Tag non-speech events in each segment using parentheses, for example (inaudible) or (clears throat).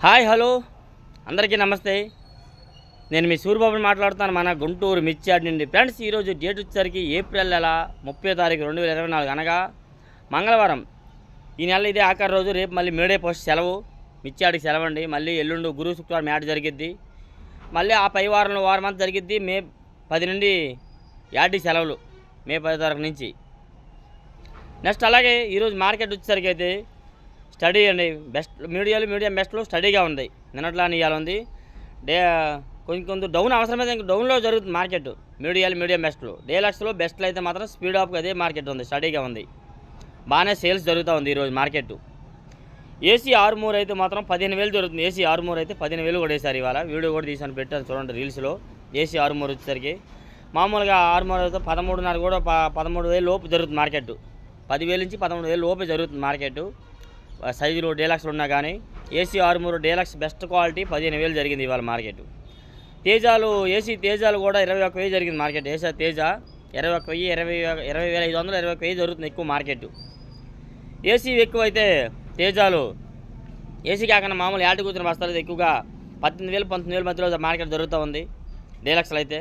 Hi hello. అందరికీ నమస్తే. నేను మీ సూర్యబాబుని మాట్లాడుతాను మన గుంటూరు మిర్చియాడ్ నుండి. ఫ్రెండ్స్ ఈరోజు డేట్ వచ్చేసరికి ఏప్రిల్ నెల ముప్పై తారీఖు రెండు వేల ఇరవై నాలుగు అనగా మంగళవారం. ఈ నెల ఇదే ఆఖరి రోజు రేపు మళ్ళీ మేడే పోస్ట్ సెలవు. మిర్చియాడికి సెలవు అండి మళ్ళీ ఎల్లుండి గురు శుక్రవారం మ్యాట్ జరిగిద్ది. మళ్ళీ ఆ పై వారంలో వారం అంతా జరిగిద్ది మే పది నుండి యాడి సెలవులు మే పది తారీఖు నుంచి. నెక్స్ట్ అలాగే ఈరోజు మార్కెట్ వచ్చేసరికి అయితే స్టడీ అండి బెస్ట్ మీడియాలో మీడియం బెస్ట్లో స్టడీగా ఉంది. నిన్నట్లా ఇవాళ ఉంది. డే కొంచెం కొంచెం డౌన్ అవసరమైతే ఇంకా డౌన్లో జరుగుతుంది మార్కెట్. మీడియాలు మీడియం బెస్ట్లో. డేలక్స్లో బెస్ట్లు అయితే మాత్రం స్పీడ్ ఆఫ్ అదే మార్కెట్ ఉంది స్టడీగా ఉంది. బాగానే సేల్స్ జరుగుతూ ఉంది ఈరోజు మార్కెట్. ఏసీ ఆరుమూరు అయితే మాత్రం పదిహేను వేలు జరుగుతుంది. ఏసీ ఆరుమూరు అయితే పదిహేను వేలు కూడా వేశారు ఇవాళ. వీడియో కూడా తీసాను పెట్టాను చూడండి రీల్స్లో. ఏసీ ఆరుమూరు వచ్చేసరికి. మామూలుగా ఆరుమూరు అయితే పదమూడున్నర కూడా పదమూడు వేలు లోపు జరుగుతుంది మార్కెట్. పదివేలు నుంచి పదమూడు వేలు లోపే జరుగుతుంది మార్కెట్. సైజులు డీలక్స్లు ఉన్నా కానీ ఏసీ ఆరుమూరు డీలక్స్ బెస్ట్ క్వాలిటీ పదిహేను వేలు జరిగింది ఇవాళ మార్కెట్. తేజాలు ఏసీ తేజాలు కూడా ఇరవై ఒక్క వెయ్యి జరిగింది మార్కెట్. ఏసీ తేజ ఇరవై ఒక్క వెయ్యి ఇరవై ఇరవై వేల ఐదు వందలు ఇరవై ఒక్క వెయ్యి జరుగుతుంది ఎక్కువ మార్కెట్. ఏసీ ఎక్కువ అయితే తేజాలు ఏసీ కాకుండా మామూలు యాడ్ కూర్చుని బస్తాలు ఎక్కువగా పద్దెనిమిది వేలు పంతొమ్మిది వేల మధ్యలో మార్కెట్ జరుగుతూ ఉంది. డీలక్స్లు అయితే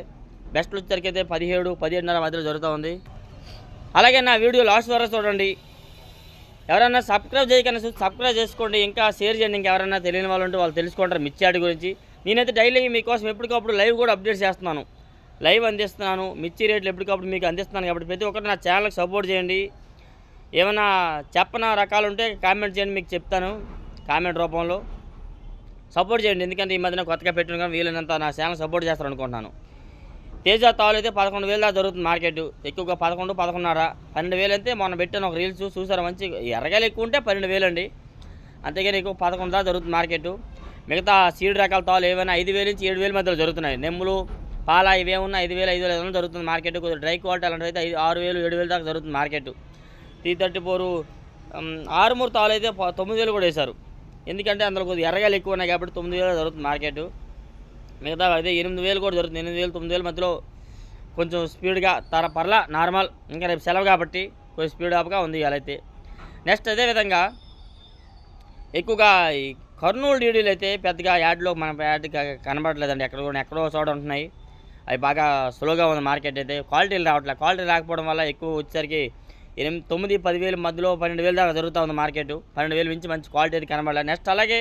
బెస్ట్లు వచ్చేసరికి అయితే పదిహేడు పదిహేడున్నర మధ్యలో జరుగుతూ ఉంది. అలాగే నా వీడియో లాస్ట్ వరకు చూడండి. ఎవరైనా సబ్స్క్రైబ్ చేయకన్నా సబ్స్క్రైబ్ చేసుకోండి. ఇంకా షేర్ చేయండి. ఇంకా ఎవరైనా తెలియని వాళ్ళు ఉంటే వాళ్ళు తెలుసుకుంటారు మిర్చి గురించి. నేనైతే డైలీ మీకోసం ఎప్పటికప్పుడు లైవ్ కూడా అప్డేట్ చేస్తున్నాను. లైవ్ అందిస్తున్నాను. మిర్చి రేట్లు ఎప్పటికప్పుడు మీకు అందిస్తున్నాను కాబట్టి ప్రతి ఒక్కరు నా ఛానల్కి సపోర్ట్ చేయండి. ఏమైనా చెప్పన రకాలు ఉంటే కామెంట్ చేయండి. మీకు చెప్తాను కామెంట్ రూపంలో. సపోర్ట్ చేయండి. ఎందుకంటే ఈ మధ్యన కొత్తగా పెట్టిన కానీ వీలైనంత నా ఛానల్ సపోర్ట్ చేస్తారు అనుకుంటున్నాను తేజ తాలు అయితే పదకొండు వేలు దాకా జరుగుతుంది మార్కెట్. ఎక్కువగా పదకొండు పదకొండున్నర పన్నెండు వేలు అయితే మొన్న పెట్టాను ఒక రీల్స్ చూసారు మంచి ఎర్రగాయలు ఎక్కువ ఉంటే పన్నెండు వేలు అండి అంతేగాని ఎక్కువ పదకొండు దాకా జరుగుతుంది మార్కెట్. మిగతా సీడ్ రకాల తాలు ఏమైనా ఐదు వేలు నుంచి ఏడు వేల మధ్యలో జరుగుతున్నాయి. నెమ్ములు పాల ఇవేమున్నా ఐదు వేలు ఐదు వేల ఐదు జరుగుతుంది మార్కెట్. కొద్దిగా డ్రై క్వాలిటీ అలాంటివి అయితే ఐదు ఆరు వేలు ఏడు వేలు దాకా జరుగుతుంది మార్కెట్. త్రీ థర్టీ ఫోర్ ఆరుమూరు తాలు అయితే తొమ్మిది వేలు కూడా వేశారు. ఎందుకంటే అందులో కొద్దిగా ఎర్రగాయలు ఎక్కువ ఉన్నాయి కాబట్టి తొమ్మిది వేలు జరుగుతుంది మార్కెట్. మిగతా అదే ఎనిమిది వేలు కూడా దొరుకుతుంది ఎనిమిది వేలు తొమ్మిది వేల మధ్యలో కొంచెం స్పీడ్గా తర పర్లా నార్మల్. ఇంకా రేపు సెలవు కాబట్టి కొంచెం స్పీడ్ అప్గా ఉంది అయితే. నెక్స్ట్ అదేవిధంగా ఎక్కువగా ఈ కర్నూలు డీడీలు అయితే పెద్దగా యాడ్లో మన యాడ్ కనబడలేదండి ఎక్కడ కూడా ఎక్కడో చోట ఉంటున్నాయి. అవి బాగా స్లోగా ఉంది మార్కెట్ అయితే. క్వాలిటీలు రావట్లేదు క్వాలిటీ రాకపోవడం వల్ల ఎక్కువ వచ్చేసరికి ఎనిమిది తొమ్మిది పదివేలు మధ్యలో పన్నెండు వేలు దాకా జరుగుతూ ఉంది మార్కెట్. పన్నెండు వేలు మించి మంచి క్వాలిటీ అయితే కనబడలేదు నెక్స్ట్ అలాగే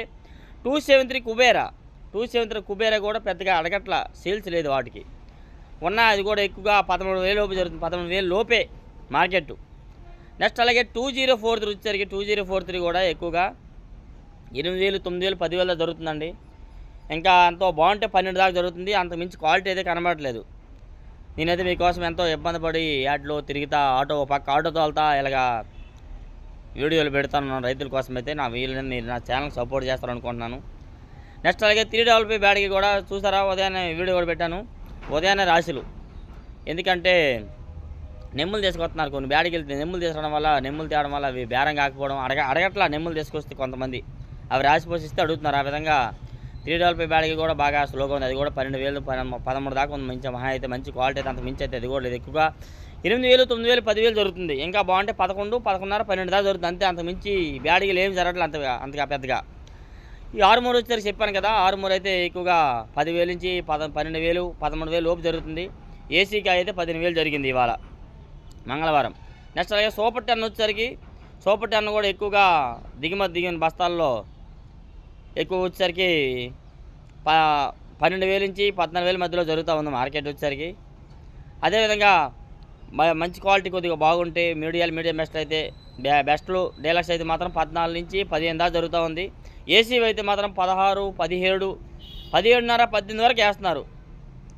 two seven three Kubera. Two seven Kubera కూడా పెద్దగా అడగట్ల సేల్స్ లేదు వాటికి. ఉన్న అది కూడా ఎక్కువగా పదమూడు వేలు లోపు జరుగుతుంది. పదమూడు వేలు లోపే మార్కెట్. నెక్స్ట్ అలాగే టూ జీరో ఫోర్ త్రీ వచ్చేసరికి టూ జీరో ఫోర్ త్రీ కూడా ఎక్కువగా ఎనిమిది వేలు తొమ్మిది వేలు పదివేల జరుగుతుందండి. ఇంకా అంత బాగుంటే పన్నెండు దాకా జరుగుతుంది. అంత మించి క్వాలిటీ అయితే కనబడట్లేదు. నేనైతే మీకోసం ఎంతో ఇబ్బంది పడి యాడ్లో తిరుగుతా ఆటో పక్క ఆటో తోలుతా ఇలాగా వీడియోలు పెడతాను. రైతుల కోసం అయితే నా వీళ్ళని మీరు నా ఛానల్ సపోర్ట్ చేస్తారనుకుంటున్నాను. నెక్స్ట్ అలాగే త్రీ డబల్ పై బ్యాడ్కి కూడా చూసారా? ఉదయాన్నే వీడియో కూడా పెట్టాను. ఉదయాన్నే రాశులు. ఎందుకంటే నెమ్ములు తీసుకొస్తున్నారు కొన్ని బ్యాడ్కి వెళ్తే నెమ్ములు తీసుకోవడం వల్ల నెమ్ములు తేవడం వల్ల అవి బేరం కాకపోవడం అడగ అడగట్లా నెమ్ములు తీసుకొస్తే కొంతమంది. అవి రాసి పోషిస్తే అడుగుతున్నారు. ఆ విధంగా త్రీ డబల్ పై బ్యాడ్కి కూడా బాగా స్లోగా ఉంది. అది కూడా పన్నెండు వేలు పదమూడు దాకా ఉంది. మంచి మహా అయితే మంచి క్వాలిటీ అయితే అంత మించి అయితే అది కూడా లేదు. ఎక్కువగా ఎనిమిది వేలు తొమ్మిది వేలు పదివేలు జరుగుతుంది. ఇంకా బాగుంటే పదకొండు పదకొండున్నర పన్నెండు దాకా జరుగుతుంది. అంతే అంత మించి బ్యాడ్కి ఏం జరగట్లేదు అంతగా అంతగా పెద్దగా. ఈ ఆరుమూరు వచ్చేసరికి చెప్పాను కదా ఆరుమూరు అయితే ఎక్కువగా పదివేలు నుంచి పద పన్నెండు వేలు పదమూడు వేలు లోపు జరుగుతుంది. ఏసీకి అయితే పదిహేను వేలు జరిగింది ఇవాళ మంగళవారం. నెక్స్ట్ అలాగే సూపర్ టెన్ వచ్చేసరికి సూపర్ టెన్ కూడా ఎక్కువగా దిగుమతి దిగిన బస్తాల్లో ఎక్కువ వచ్చేసరికి ప పన్నెండు వేలు నుంచి పద్నాలుగు వేల మధ్యలో జరుగుతూ ఉంది మార్కెట్ వచ్చేసరికి. అదేవిధంగా మంచి క్వాలిటీ కొద్దిగా బాగుంటే మీడియాలు మీడియం బెస్ట్ అయితే బె బెస్ట్లు డీలక్స్ అయితే మాత్రం పద్నాలుగు నుంచి పదిహేను దాకా జరుగుతూ ఉంది. ఏసీ అయితే మాత్రం పదహారు పదిహేడు పదిహేడున్నర పద్దెనిమిది వరకు వేస్తున్నారు.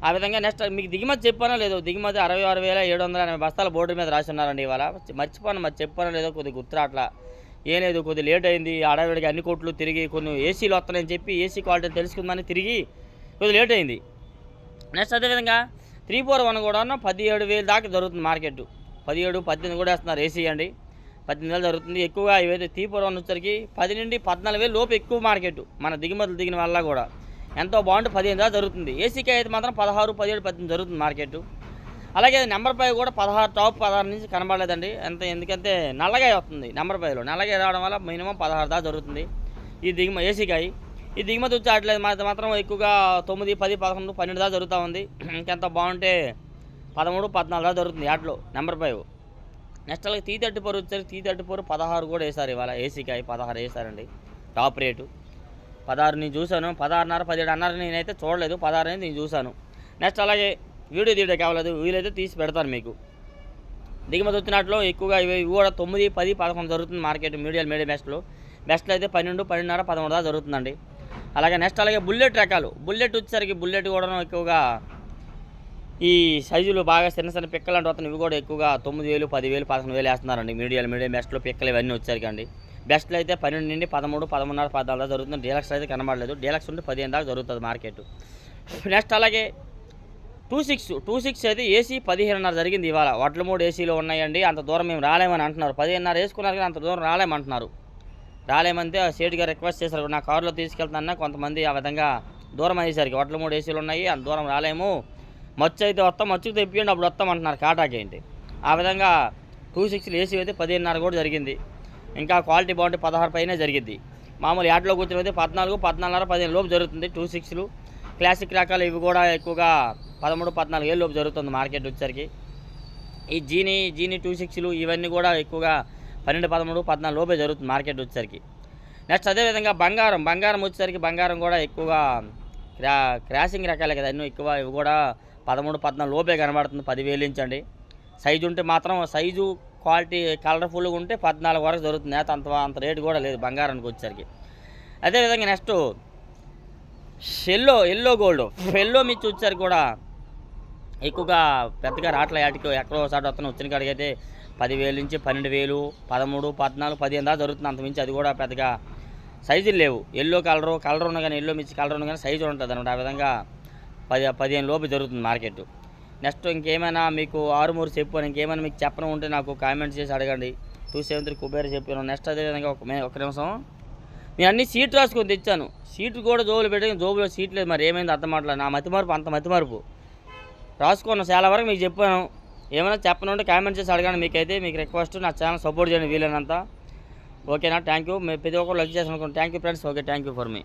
ఆ విధంగా నెక్స్ట్ మీకు దిగుమతి చెప్పానో లేదో దిగుమతి అరవై ఆరు వేల ఏడు వందల ఎనభై బస్తాల బోర్డు మీద రాసి ఉన్నారండి ఇవాళ. మర్చిపోను మరి చెప్పానో లేదో కొద్దిగా గుర్తురాట్లా. ఏం లేదు కొద్దిగా లేట్ అయింది అడవిడికి అన్ని కోట్లు తిరిగి కొన్ని ఏసీలు వస్తాయని చెప్పి ఏసీ క్వాలిటీ తెలుసుకుందని తిరిగి కొద్దిగా లేట్ అయింది. నెక్స్ట్ అదేవిధంగా త్రీ ఫోర్ వన్ కూడా పదిహేడు వేలు దాకా జరుగుతుంది మార్కెట్. పదిహేడు పద్దెనిమిది కూడా వేస్తున్నారు ఏసీ అండి. పద్దెనిమిది వేలు జరుగుతుంది. ఎక్కువగా ఇవైతే తీపురం వచ్చేసరికి పది నుండి పద్నాలుగు వేలు లోపు ఎక్కువ మార్కెట్. మన దిగుమతులు దిగిన వల్ల కూడా. ఎంతో బాగుంటే పదిహేను దాకా జరుగుతుంది. ఏసీకే అయితే మాత్రం పదహారు పదిహేడు పద్దెనిమిది జరుగుతుంది మార్కెట్. అలాగే నెంబర్ పై కూడా పదహారు టాప్ పదహారు నుంచి కనబడలేదండి. ఎంత ఎందుకంటే నల్లగాయ వస్తుంది నెంబర్ పైలో నల్లగాయ రావడం వల్ల మినిమం పదహారు దాకా జరుగుతుంది. ఈ దిగుమ ఏసీకాయ ఈ దిగుమతి వచ్చి ఆడలేదు మాత్రం ఎక్కువగా తొమ్మిది పది పదకొండు పన్నెండు దాకా జరుగుతూ ఉంది. (clears throat) ఇంకెంత బాగుంటే పదమూడు పద్నాలుగు దాకా జరుగుతుంది ఆటలో నెంబర్ ఫైవ్. నెక్స్ట్ అలాగే టీ థర్టీ ఫోర్ వచ్చేసరికి టీ థర్టీ ఫోర్ పదహారు కూడా వేశారు ఇవాళ ఏసీకాయ పదహారు వేశారండి. టాప్ రేటు పదహారు నేను చూశాను. పదహారున్నర పదిహేడు అన్నర నేనైతే చూడలేదు. పదహారు అనేది నేను చూశాను. నెక్స్ట్ అలాగే వీడియో తీయడం కావలేదు వీలైతే తీసి పెడతాను మీకు. దిగుమతి వచ్చినట్లు ఎక్కువగా ఇవి ఇవి కూడా తొమ్మిది పది పదకొండు జరుగుతుంది మార్కెట్ మీడియం మీడియం బెస్ట్లో బెస్ట్లో అయితే పన్నెండు పన్నెండున్నర పదమూడు దాకా జరుగుతుందండి. అలాగే నెక్స్ట్ అలాగే బుల్లెట్ రకాలు. బుల్లెట్ వచ్చేసరికి బుల్లెట్ కూడా ఎక్కువగా ఈ సైజులు బాగా చిన్న చిన్న పిక్కలు అంటే వస్తున్నాయి ఇవి కూడా ఎక్కువగా తొమ్మిది వేలు పదివేలు పదకొండు వేలు వేస్తున్నారండి. మీడియాలు మీడియం బెస్ట్లో పిక్కలు ఇవన్నీ వచ్చారు అండి. బెస్ట్లో అయితే పన్నెండు నుండి పదమూడు పదమూడున్నర పద్నాలుగు జరుగుతుంది. డీలక్స్ అయితే కనబడలేదు. డీలక్స్ ఉంటే పదిహేను దాకా జరుగుతుంది మార్కెట్ నెక్స్ట్ అలాగే టూ సిక్స్ టూ సిక్స్ అయితే ఏసీ పదిహేనున్నర జరిగింది ఇవాళ. వడ్ల మూడు ఏసీలో ఉన్నాయండి. అంత దూరం మేము రాలేమని అంటున్నారు. పదిహేనున్నర వేసుకున్నారు కానీ అంత దూరం రాలేమంటున్నారు. రాలేమంటే ఆ గారు రిక్వెస్ట్ చేశారు. నా కారులో తీసుకెళ్తానన్నా కొంతమంది ఆ విధంగా దూరం అయ్యేసరికి వడ్ల మూడు ఏసీలు ఉన్నాయి. అంత దూరం రాలేము. మచ్చు అయితే వస్తాం మచ్చుకు తెప్పియండి అప్పుడు వస్తాం అంటున్నారు కాటాకి ఏంటి. ఆ విధంగా టూ సిక్స్లు ఏసీ అయితే పదిహేనున్నర కూడా జరిగింది. ఇంకా క్వాలిటీ బాగుంటే పదహారు పైన జరిగింది మామూలు యాడ్లో కూర్చొని అయితే పద్నాలుగు పద్నాలుగున్నర పదిహేను లోపు జరుగుతుంది టూ సిక్స్లు. క్లాసిక్ రకాలు ఇవి కూడా ఎక్కువగా పదమూడు పద్నాలుగు ఏళ్ళు లోపు జరుగుతుంది మార్కెట్ వచ్చేసరికి. ఈ జీని జీని టూ సిక్స్లు ఇవన్నీ కూడా ఎక్కువగా పన్నెండు పదమూడు పద్నాలుగు లోపే జరుగుతుంది మార్కెట్ వచ్చేసరికి. నెక్స్ట్ అదేవిధంగా బంగారం బంగారం వచ్చేసరికి బంగారం కూడా ఎక్కువగా క్రా క్రాసింగ్ రకాలే కదా ఎన్నో ఎక్కువ ఇవి కూడా పదమూడు పద్నాలుగు లోపే కనబడుతుంది పదివేలు ఇంచండి అండి. సైజు ఉంటే మాత్రం సైజు క్వాలిటీ కలర్ఫుల్గా ఉంటే పద్నాలుగు వరకు దొరుకుతుంది. నేత అంత అంత రేటు కూడా లేదు బంగారానికి వచ్చేసరికి. అదేవిధంగా నెక్స్ట్ షెల్లో ఎల్లో గోల్డ్. ఎల్లో మిర్చి వచ్చేసరికి కూడా ఎక్కువగా పెద్దగా రాట్ల యాటికి ఎక్కడో ఒకసారి వస్తున్న వచ్చిన కాడికి అయితే పదివేలు నుంచి పన్నెండు వేలు పదమూడు పద్నాలుగు పదిహేను దాకా జరుగుతుంది అంత మించి అది కూడా పెద్దగా సైజులు లేవు. ఎల్లో కలరు కలర్ ఉన్న కానీ ఎల్లో మిర్చి కలర్ ఉన్న కానీ సైజు ఉంటుంది అనమాట ఆ విధంగా పది పదిహేను లోపు జరుగుతుంది మార్కెట్. నెక్స్ట్ ఇంకేమైనా మీకు ఆరుమూరు చెప్పు ఇంకేమైనా మీకు చెప్పడం ఉంటే నాకు కామెంట్ చేసి అడగండి. టూ సెవెన్ త్రీ కుబేర్ చెప్పాను. నెక్స్ట్ అదేవిధంగా ఒక మే- ఒక నిమిషం. నేను అన్ని సీట్ రాసుకొని తెచ్చాను. సీట్ కూడా జోబులు పెట్టి జోబులో సీట్ లేదు. మరి ఏమైంది? అర్థం మాట్లాడు నా మతి మార్పు అంత మతి మార్పు. రాసుకున్నాను చాలా వరకు మీకు చెప్పాను. ఏమైనా చెప్పనుంటే కామెంట్ చేసి అడగండి. మీకైతే మీకు రిక్వెస్ట్ నా ఛానల్ సపోర్ట్ చేయండి వీలైనంత. ఓకేనా? థ్యాంక్ యూ మీ ప్రతి ఒక్కరు లైక్ అనుకోండి. Thank you friends okay thank you for me